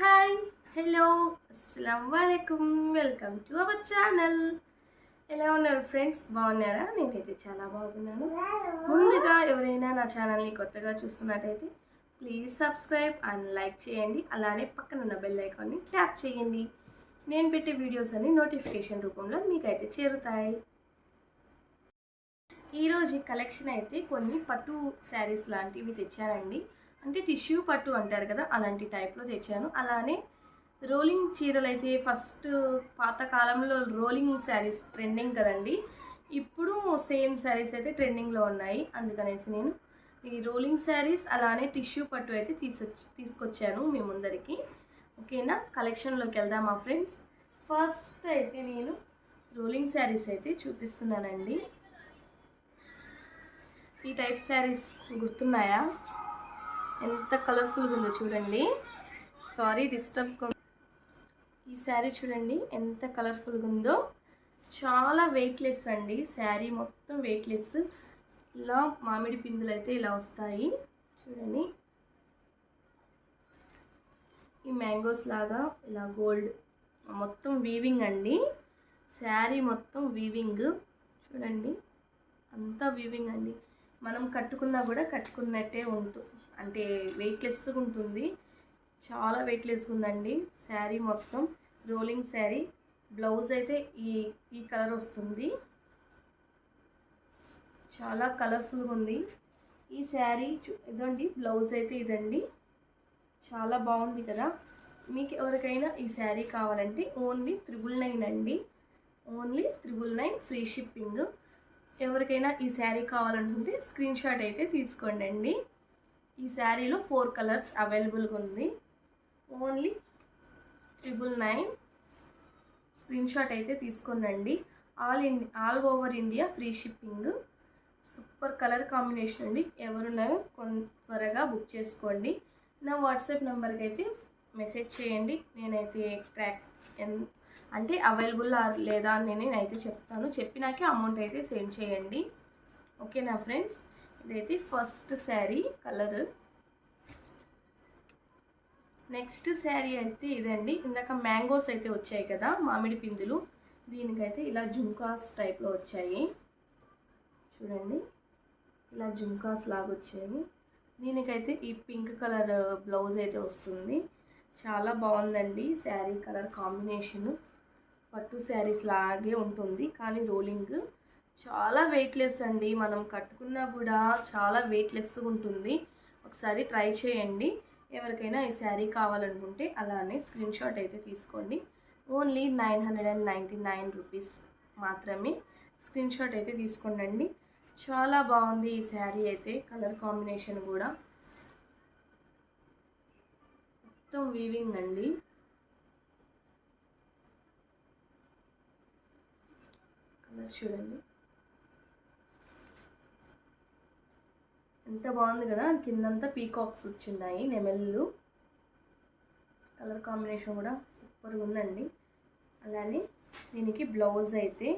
Hi hello అస్సలం వాలేకుమ్ welcome to our channel. ఎలా ఉన్నారు ఫ్రెండ్స్? బాగున్నారా? నేనైతే చాలా బాగున్నాను. ముందుగా ఎవరైనా నా ఛానల్ని కొత్తగా చూస్తున్నట్టయితే ప్లీజ్ సబ్స్క్రైబ్ అండ్ లైక్ చేయండి. అలానే పక్కన ఉన్న బెల్ ఐకాన్ని ట్యాప్ చేయండి. నేను పెట్టే వీడియోస్ అన్ని నోటిఫికేషన్ రూపంలో మీకైతే చేరుతాయి. ఈరోజు కలెక్షన్ అయితే కొన్ని పట్టు శారీస్ లాంటివి తెచ్చానండి అంటే టిష్యూ పట్టు అంటారు కదా అలాంటి టైప్లో తెచ్చాను. అలానే రోలింగ్ చీరలు అయితే ఫస్ట్ పాతకాలంలో రోలింగ్ శారీస్ ట్రెండింగ్ కదండి. ఇప్పుడు సేమ్ శారీస్ అయితే ట్రెండింగ్లో ఉన్నాయి. అందుకనేసి నేను ఈ రోలింగ్ శారీస్ అలానే టిష్యూ పట్టు అయితే తీసుకొచ్చి తీసుకొచ్చాను మీ ముందరికి. ఓకేనా? కలెక్షన్లోకి వెళ్దాం మా ఫ్రెండ్స్ ఫస్ట్ అయితే నేను రోలింగ్ శారీస్ అయితే చూపిస్తున్నానండి. ఈ టైప్ శారీస్ గుర్తున్నాయా? ఎంత కలర్ఫుల్గా ఉందో చూడండి. సారీ డిస్టర్బ్ ఈ శారీ చూడండి ఎంత కలర్ఫుల్గా ఉందో చాలా వెయిట్లెస్ అండి శారీ మొత్తం వెయిట్లెస్ ఇలా మామిడి పిందులు అయితే ఇలా వస్తాయి. చూడండి. ఈ మ్యాంగోస్ లాగా ఇలా గోల్డ్ మొత్తం వీవింగ్ అండి. శారీ మొత్తం వీవింగ్ చూడండి. అంతా వీవింగ్ అండి. మనం కట్టుకున్నా కూడా కట్టుకున్నట్టే ఉంటుంది అంటే వెయిట్లెస్గా ఉంటుంది చాలా వెయిట్లెస్గా ఉందండి శారీ మొత్తం. రోలింగ్ శారీ. బ్లౌజ్ అయితే ఈ ఈ కలర్ వస్తుంది. చాలా కలర్ఫుల్గా ఉంది ఈ శారీ ఇదండి. బ్లౌజ్ అయితే ఇదండి. చాలా బాగుంది కదా. మీకు ఎవరికైనా ఈ శారీ కావాలంటే ఓన్లీ త్రిబుల్ నైన్ అండి. Only triple nine free shipping. ఎవరికైనా ఈ శారీ కావాలనుకుంటే స్క్రీన్ షాట్ అయితే తీసుకోండి అండి ఈ శారీలో ఫోర్ కలర్స్ అవైలబుల్గా ఉంది. Only triple nine. Screen shot అయితే తీసుకోనండి. All in all over India free shipping. Super colour combination అండి. ఎవరున్నారో కొన్ త్వరగా బుక్ చేసుకోండి. నా వాట్సాప్ నెంబర్కి అయితే మెసేజ్ చేయండి. నేనైతే ట్రాక్ ఎన్ అంటే అవైలబుల్ లేదా అని నేనైతే చెప్తాను. చెప్పినాకే అమౌంట్ అయితే సెండ్ చేయండి. ఓకే నా ఫ్రెండ్స్? ఇదైతే first sari colour. Next sari అయితే ఇదండి. ఇందాక మ్యాంగోస్ అయితే వచ్చాయి కదా మామిడి పిందులు. దీనికైతే ఇలా జుంకాస్ టైప్లో వచ్చాయి. చూడండి. ఇలా జుంకాస్ లాగా వచ్చాయి. దీనికైతే ఈ పింక్ కలర్ బ్లౌజ్ అయితే వస్తుంది. చాలా బాగుందండి శారీ కలర్ కాంబినేషను. పట్టు శారీస్ లాగే ఉంటుంది కానీ రోలింగ్ చాలా వెయిట్లెస్ అండి. మనం కట్టుకున్నా కూడా చాలా వెయిట్లెస్గా ఉంటుంది. ఒకసారి ట్రై చేయండి. ఎవరికైనా ఈ శారీ కావాలనుకుంటే అలానే స్క్రీన్ షాట్ అయితే తీసుకోండి. Only nine hundred and ninety nine rupees మాత్రమే స్క్రీన్ షాట్ అయితే తీసుకోండి చాలా బాగుంది ఈ శారీ అయితే కలర్ కాంబినేషన్ కూడా. మొత్తం వీవింగ్ అండి. కలర్ చూడండి. ఎంత బాగుంది కదా. కిందంతా పీకాక్స్ వచ్చిన్నాయి నెమళ్ళు. కలర్ కాంబినేషన్ కూడా సూపర్గా ఉందండి. అలానే దీనికి బ్లౌజ్ అయితే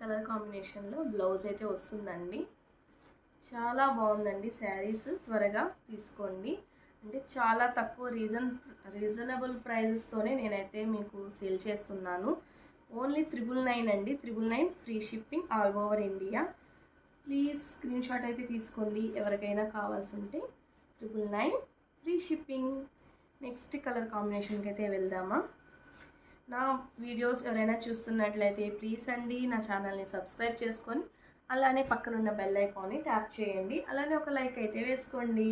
కలర్ కాంబినేషన్లో బ్లౌజ్ అయితే వస్తుందండి. చాలా బాగుందండి శారీస్ త్వరగా తీసుకోండి. అంటే చాలా తక్కువ రీజన్ రీజనబుల్ ప్రైజెస్తోనే నేనైతే మీకు సేల్ చేస్తున్నాను. ఓన్లీ త్రిబుల్ నైన్ అండి. Triple nine free shipping all over India. Please screenshot అయితే తీసుకోండి. ఎవరికైనా కావాల్సి ఉంటే triple nine free shipping. Next colour కాంబినేషన్కి అయితే వెళ్దామా? నా వీడియోస్ ఎవరైనా చూస్తున్నట్లయితే ప్లీజ్ అండి నా ఛానల్ని సబ్స్క్రైబ్ చేసుకొని అలానే పక్కనున్న బెల్ ఐకాన్ని ట్యాప్ చేయండి. అలానే ఒక లైక్ అయితే వేసుకోండి.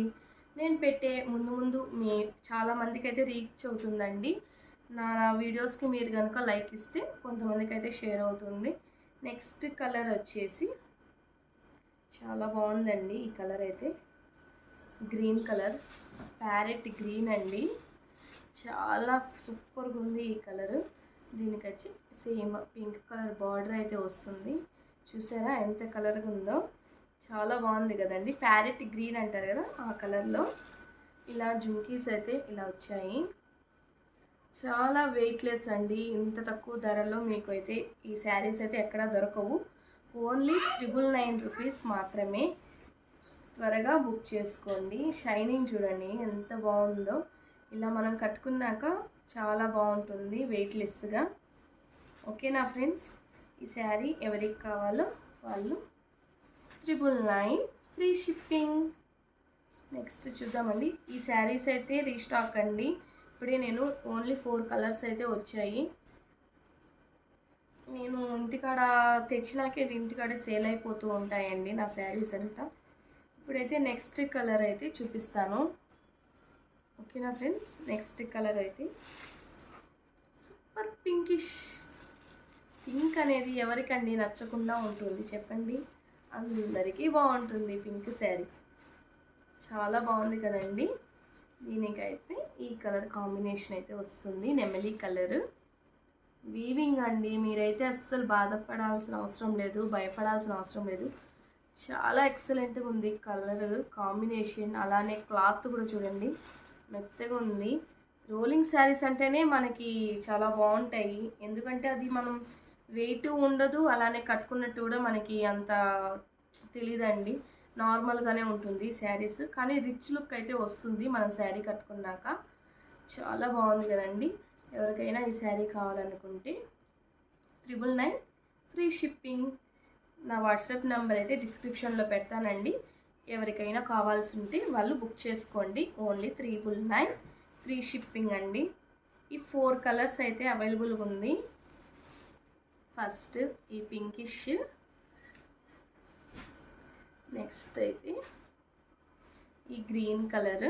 నేను పెట్టే ముందు ముందు మీ చాలామందికి అయితే రీచ్ అవుతుందండి. నా వీడియోస్కి మీరు కనుక లైక్ ఇస్తే కొంతమందికి అయితే షేర్ అవుతుంది. నెక్స్ట్ కలర్ వచ్చేసి చాలా బాగుందండి ఈ కలర్ అయితే. గ్రీన్ కలర్ ప్యారెట్ గ్రీన్ అండి. చాలా సూపర్గా ఉంది ఈ కలర్ దీనికి వచ్చి సేమ్ పింక్ కలర్ బార్డర్ అయితే వస్తుంది. చూసారా ఎంత కలర్గా ఉందో? చాలా బాగుంది కదండి. ప్యారెట్ గ్రీన్ అంటారు కదా ఆ కలర్లో ఇలా జుంకీస్ అయితే ఇలా వచ్చాయి. చాలా వెయిట్లెస్ అండి. ఇంత తక్కువ ధరలో మీకు అయితే ఈ శారీస్ అయితే ఎక్కడా దొరకవు. ఓన్లీ త్రిబుల్ నైన్ రూపీస్ మాత్రమే. త్వరగా బుక్ చేసుకోండి. షైనింగ్ చూడండి ఎంత బాగుందో. ఇలా మనం కట్టుకున్నాక చాలా బాగుంటుంది వెయిట్లెస్గా ఓకేనా ఫ్రెండ్స్ ఈ శారీ ఎవరికి కావాలో వాళ్ళు triple nine free shipping next చూద్దామండి. ఈ శారీస్ అయితే రీస్టాక్ అండి. ఇప్పుడే నేను ఓన్లీ ఫోర్ కలర్స్ అయితే వచ్చాయి. నేను ఇంటికాడ తెచ్చినాకే ఇంటికాడే సేల్ అయిపోతూ ఉంటాయండి నా శారీస్ అంతా. ఇప్పుడైతే నెక్స్ట్ కలర్ అయితే చూపిస్తాను. ఓకేనా ఫ్రెండ్స్? నెక్స్ట్ కలర్ అయితే సూపర్ పింకిష్. పింక్ అనేది ఎవరికండి నచ్చకుండా ఉంటుంది చెప్పండి? అందరికీ బాగుంటుంది పింక్ శారీ. చాలా బాగుంది కదండి. దీనికైతే ఈ కలర్ కాంబినేషన్ అయితే వస్తుంది నెమలి కలర్. వీవింగ్ అండి మీరైతే అస్సలు బాధపడాల్సిన అవసరం లేదు భయపడాల్సిన అవసరం లేదు. చాలా ఎక్సలెంట్గా ఉంది కలర్ కాంబినేషన్ అలానే క్లాత్ కూడా చూడండి మెత్తగా ఉంది. రోలింగ్ శారీస్ అంటేనే మనకి చాలా బాగుంటాయి ఎందుకంటే అది మనం వెయిట్ ఉండదు అలానే కట్టుకున్నట్టు కూడా మనకి అంత తెలీదండి. నార్మల్గానే ఉంటుంది శారీస్. కానీ రిచ్ లుక్ అయితే వస్తుంది మనం శారీ కట్టుకున్నాక. చాలా బాగుంది కదండి. ఎవరికైనా ఈ శారీ కావాలనుకుంటే. Triple nine free shipping. నా వాట్సాప్ నెంబర్ అయితే డిస్క్రిప్షన్లో పెడతానండి. ఎవరికైనా కావాల్సి ఉంటే వాళ్ళు బుక్ చేసుకోండి. Only triple nine free shipping అండి. ఈ ఫోర్ కలర్స్ అయితే అవైలబుల్గా ఉంది. ఫస్ట్ ఈ పింకిష్. నెక్స్ట్ అయితే ఈ గ్రీన్ కలర్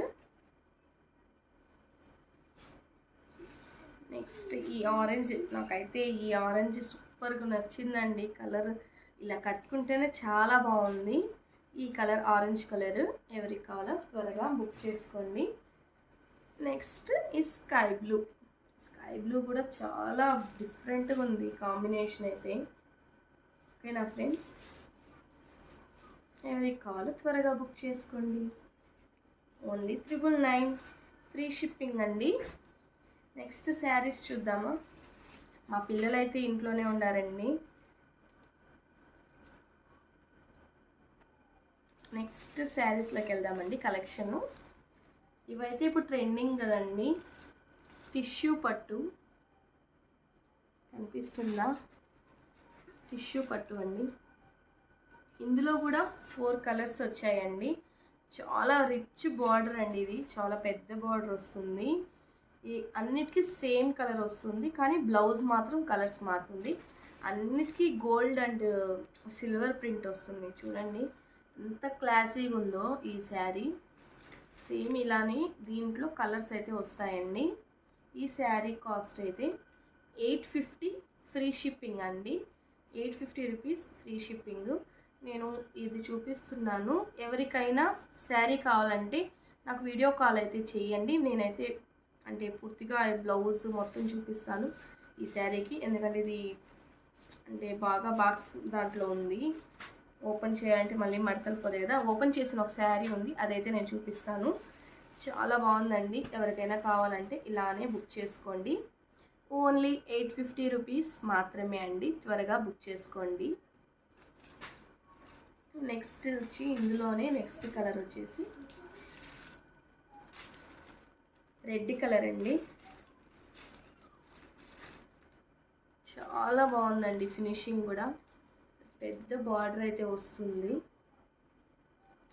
నెక్స్ట్ ఈ ఆరెంజ్ నాకైతే ఈ ఆరెంజ్ సూపర్గా నచ్చిందండి. కలర్ ఇలా కట్టుకుంటేనే చాలా బాగుంది. ఈ కలర్ ఆరెంజ్ కలర్ ఎవరికి కావాలో త్వరగా బుక్ చేసుకోండి. నెక్స్ట్ ఈ స్కై బ్లూ స్కై బ్లూ కూడా చాలా డిఫరెంట్గా ఉంది. కాంబినేషన్ అయితే. ఓకేనా ఫ్రెండ్స్ ఎవరికి కావాలో త్వరగా బుక్ చేసుకోండి. Only triple nine free shipping అండి. నెక్స్ట్ శారీస్ చూద్దామా? మా పిల్లలైతే ఇంట్లోనే ఉండారండి. నెక్స్ట్ శారీస్లోకి వెళ్దామండి కలెక్షను. ఇవైతే ఇప్పుడు ట్రెండింగ్ కదండి. టిష్యూ పట్టు. కనిపిస్తుందా? టిష్యూ పట్టు అండి. ఇందులో కూడా ఫోర్ కలర్స్ వచ్చాయండి. చాలా రిచ్ బార్డర్ అండి ఇది. చాలా పెద్ద బార్డర్ వస్తుంది. ఈ అన్నిటికీ సేమ్ కలర్ వస్తుంది. కానీ బ్లౌజ్ మాత్రం కలర్స్ మారుతుంది. అన్నిటికీ గోల్డ్ అండ్ సిల్వర్ ప్రింట్ వస్తుంది. చూడండి. ఎంత క్లాసీగా ఉందో ఈ శారీ. సేమ్ ఇలానే దీంట్లో కలర్స్ అయితే వస్తాయండి. ఈ శారీ కాస్ట్ అయితే ఎయిట్ ఫిఫ్టీ ఫ్రీ షిప్పింగ్ అండి. Eight fifty rupees free shipping. నేను ఇది చూపిస్తున్నాను. ఎవరికైనా శారీ కావాలంటే నాకు వీడియో కాల్ అయితే చేయండి. నేనైతే అంటే పూర్తిగా బ్లౌజ్ మొత్తం చూపిస్తాను ఈ శారీకి. ఎందుకంటే ఇది అంటే బాగా బాక్స్ దాంట్లో ఉంది. ఓపెన్ చేయాలంటే మళ్ళీ మడతలు పోదు కదా. ఓపెన్ చేసిన ఒక శారీ ఉంది. అదైతే నేను చూపిస్తాను. చాలా బాగుందండి. ఎవరికైనా కావాలంటే ఇలానే బుక్ చేసుకోండి. ఓన్లీ ఎయిట్ ఫిఫ్టీ రూపీస్ మాత్రమే అండి. త్వరగా బుక్ చేసుకోండి. నెక్స్ట్ వచ్చి ఇందులోనే నెక్స్ట్ కలర్ వచ్చేసి రెడ్ కలర్ అండి. చాలా బాగుందండి ఫినిషింగ్ కూడా. పెద్ద బార్డర్ అయితే వస్తుంది.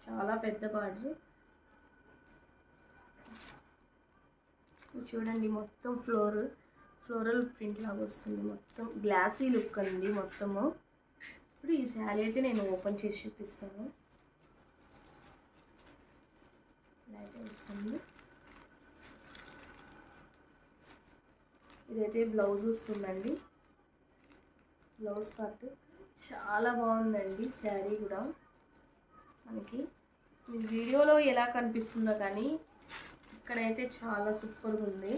చాలా పెద్ద బార్డర్. చూడండి మొత్తం ఫ్లోర్ ఫ్లోరల్ ప్రింట్ లాగా వస్తుంది. మొత్తం గ్లాసీ లుక్ అండి మొత్తము. ఇప్పుడు ఈ శారీ అయితే నేను ఓపెన్ చేసి చూపిస్తాను. అయితే వస్తుంది. ఇదైతే బ్లౌజ్ వస్తుందండి. బ్లౌజ్ పార్ట్ చాలా బాగుందండి శారీ కూడా. మనకి మీ వీడియోలో ఎలా కనిపిస్తుందో కానీ ఇక్కడైతే చాలా సూపర్గా ఉంది.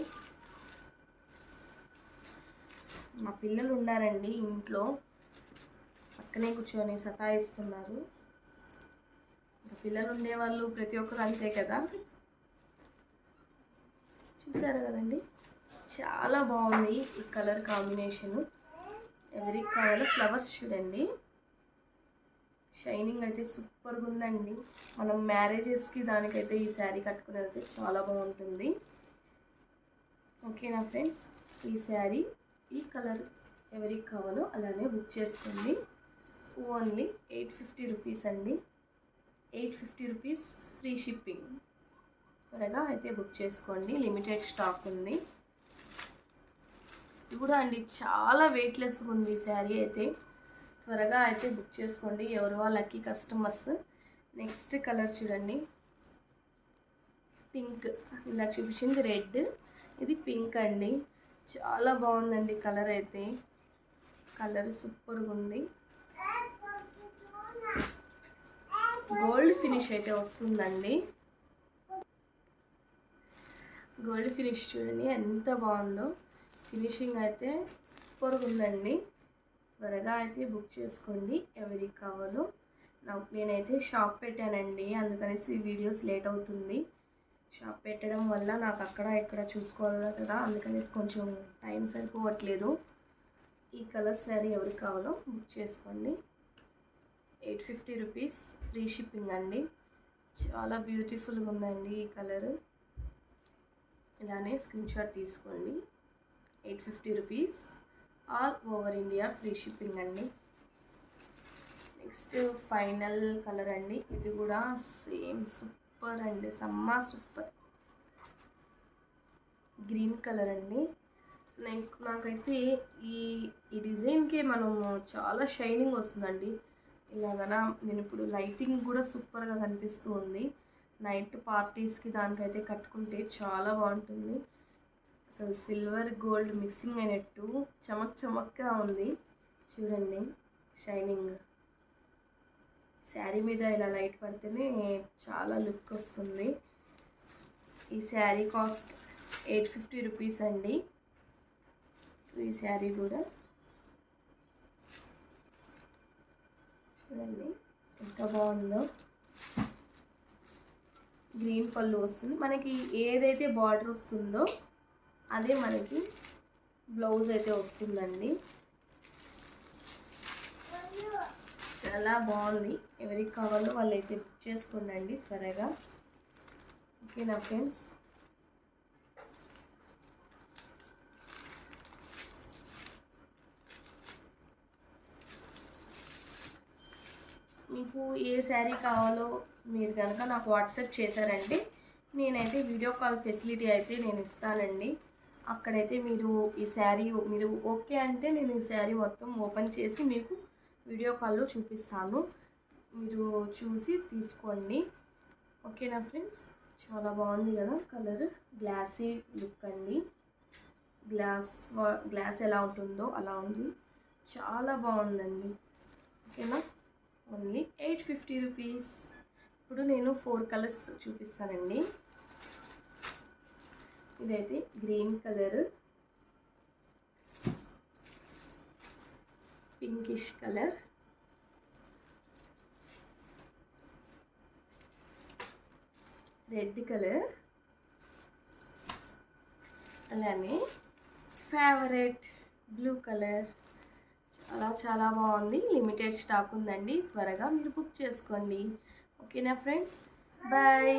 మా పిల్లలు ఉన్నారండి ఇంట్లో. పక్కనే కూర్చొని సతాయిస్తున్నారు. పిల్లలు ఉండేవాళ్ళు ప్రతి ఒక్కరు అంతే కదా? చూసారు కదండి? చాలా బాగుంది ఈ కలర్ కాంబినేషను. ఎవరికి కావాలో ఫ్లవర్స్ చూడండి. షైనింగ్ అయితే సూపర్గా ఉందండి. మనం మ్యారేజెస్కి దానికైతే ఈ శారీ కట్టుకుని వెళ్తే చాలా బాగుంటుంది. ఓకేనా ఫ్రెండ్స్? ఈ శారీ ఈ కలర్ ఎవరికి కావాలో అలానే బుక్ చేసుకోండి. ఓన్లీ ఎయిట్ ఫిఫ్టీ రూపీస్ అండి. Eight fifty rupees free shipping త్వరగా అయితే బుక్ చేసుకోండి. లిమిటెడ్ స్టాక్ ఉంది. ఇది కూడా అండి చాలా వెయిట్లెస్గా ఉంది శారీ అయితే. త్వరగా అయితే బుక్ చేసుకోండి. ఎవరు వాళ్ళకి కస్టమర్స్ నెక్స్ట్ కలర్ చూడండి. పింక్ ఇందాక చూపించింది రెడ్ ఇది పింక్ అండి. చాలా బాగుందండి కలర్ అయితే. కలర్ సూపర్గా ఉంది. గోల్డ్ ఫినిష్ అయితే వస్తుందండి. గోల్డ్ ఫినిష్ చూడండి ఎంత బాగుందో. ఫినిషింగ్ అయితే సూపర్గా ఉందండి. త్వరగా అయితే బుక్ చేసుకోండి ఎవరికి కావాలో. నాకు నేనైతే షాప్ పెట్టానండి అందుకనేసి వీడియోస్ లేట్ అవుతుంది. షాప్ పెట్టడం వల్ల నాకు అక్కడ ఇక్కడ చూసుకోవాలి కదా అందుకనేసి కొంచెం టైం సరిపోవట్లేదు. ఈ కలర్ శారీ ఎవరికి కావాలో బుక్ చేసుకోండి. Eight fifty rupees free shipping అండి. చాలా బ్యూటిఫుల్గా ఉందండి ఈ కలర్. ఇలానే స్క్రీన్ షాట్ తీసుకోండి. Eight fifty rupees all over India free shipping అండి. నెక్స్ట్ ఫైనల్ కలర్ అండి. ఇది కూడా సేమ్ సూపర్ అండి. సమ్మా సూపర్. గ్రీన్ కలర్ అండి. లైక్ నాకైతే ఈ ఈ డిజైన్కి మనము చాలా షైనింగ్ వస్తుందండి. ఇలాగనా నేను ఇప్పుడు లైటింగ్ కూడా సూపర్గా కనిపిస్తూ ఉంది. నైట్ పార్టీస్కి దానికైతే కట్టుకుంటే చాలా బాగుంటుంది. అసలు సిల్వర్ గోల్డ్ మిక్సింగ్ అయినట్టు చమక్ చమక్గా ఉంది. చూడండి షైనింగ్. శారీ మీద ఇలా లైట్ పడితేనే చాలా లుక్ వస్తుంది. ఈ sari cost eight fifty rupees అండి. ఈ శారీ కూడా చూడండి. ఎంత బాగుందో. గ్రీన్ పళ్ళు వస్తుంది. మనకి ఏదైతే బార్డర్ వస్తుందో అదే మనకి బ్లౌజ్ అయితే వస్తుందండి. చాలా బాగుంది. ఎవరికి కావాలో వాళ్ళు అయితే బుక్ చేసుకోండి త్వరగా. ఓకేనా ఫ్రెండ్స్? మీకు ఏ శారీ కావాలో మీరు కనుక నాకు వాట్సాప్ చేశారంటే నేనైతే వీడియో కాల్ ఫెసిలిటీ అయితే నేను ఇస్తానండి. అక్కడైతే మీరు ఈ శారీ మీరు ఓకే అంటే నేను ఈ శారీ మొత్తం ఓపెన్ చేసి మీకు వీడియో కాల్లో చూపిస్తాను. మీరు చూసి తీసుకోండి. ఓకేనా ఫ్రెండ్స్? చాలా బాగుంది కదా కలర్. గ్లాసీ లుక్ అండి. గ్లాస్ గ్లాస్ ఎలా ఉంటుందో అలా ఉంది. చాలా బాగుందండి. ఓకేనా? Only eight fifty rupees. ఇప్పుడు నేను ఫోర్ కలర్స్ చూపిస్తానండి. ఇదైతే green colour. Pinkish colour. Red colour. అలానే ఫేవరెట్ బ్లూ కలర్. అలా చాలా బాగుంది. లిమిటెడ్ స్టాక్ ఉందండి. త్వరగా మీరు బుక్ చేసుకోండి. ఓకేనా ఫ్రెండ్స్? బాయ్.